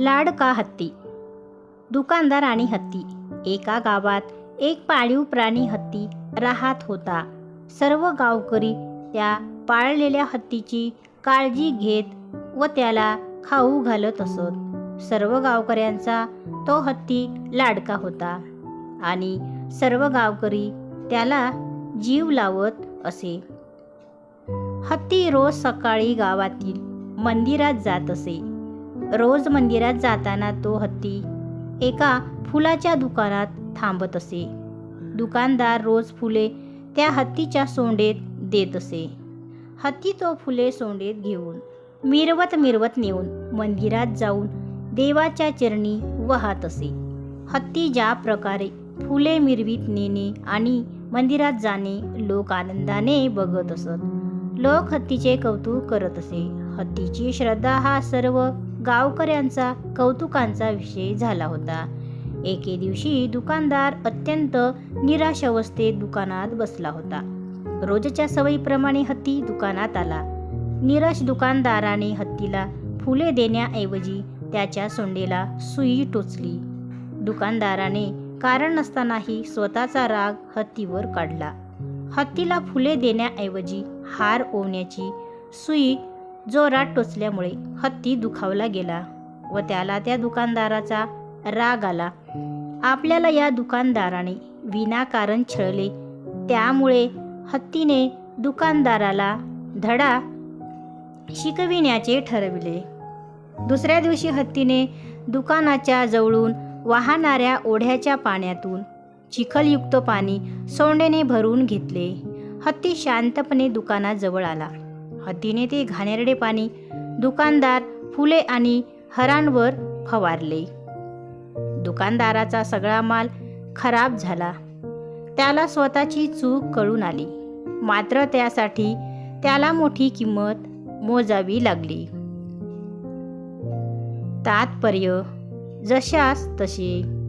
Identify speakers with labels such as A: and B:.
A: लाडका हत्ती? दुकानदार आणि हत्ती. एका गावात एक पाळीव प्राणी हत्ती राहत होता. सर्व गावकरी त्या पाळलेल्या हत्तीची काळजी घेत व त्याला खाऊ घालत असत. सर्व गावकऱ्यांचा तो हत्ती लाडका होता. आणि सर्व गावकरी त्याला जीव लावत असे. हत्ती रोज सकाळी गावातील मंदिरात जात असे. रोज मंदिरात जाताना तो हत्ती एका फुलाच्या दुकानात थांबत असे. दुकानदार रोज फुले त्या हत्तीच्या सोंडेत देत असे. हत्ती तो फुले सोंडेत घेऊन मिरवत मिरवत नेऊन मंदिरात जाऊन देवाच्या चरणी वाहत असे. हत्ती ज्या प्रकारे फुले मिरवीत नेणे आणि मंदिरात जाणे लोक आनंदाने बघत असत. लोक हत्तीचे कौतुक करत असे. हत्तीची श्रद्धा हा सर्व गावकऱ्यांचा कौतुकांचा विषय झाला होता. एके दिवशी दुकानदार अत्यंत निराश अवस्थेत दुकानात बसला होता. रोजच्या सवयीप्रमाणे हत्ती दुकानात आला. निराश दुकानदाराने हत्तीला फुले देण्याऐवजी त्याच्या सोंडेला सुई टोचली. दुकानदाराने कारण नसतानाही स्वतःचा राग हत्तीवर काढला. हत्तीला फुले देण्याऐवजी हार ओवण्याची सुई जोरात टोचल्यामुळे हत्ती दुखावला गेला व त्याला त्या दुकानदाराचा राग आला. आपल्याला या दुकानदाराने विनाकारण छळले. त्यामुळे हत्तीने दुकानदाराला धडा शिकविण्याचे ठरविले. दुसऱ्या दिवशी हत्तीने दुकानाच्या जवळून वाहणाऱ्या ओढ्याच्या पाण्यातून चिखलयुक्त पाणी सोंडेने भरून घेतले. हत्ती शांतपणे दुकानाजवळ आला. हत्तीने ते घाणेरडे पाणी दुकानदार फुले आणि हरांवर फवारले. दुकानदाराचा सगळा माल खराब झाला. त्याला स्वतःची चूक कळून आली. मात्र त्यासाठी त्याला मोठी किंमत मोजावी लागली. तात्पर्य जशास तसे.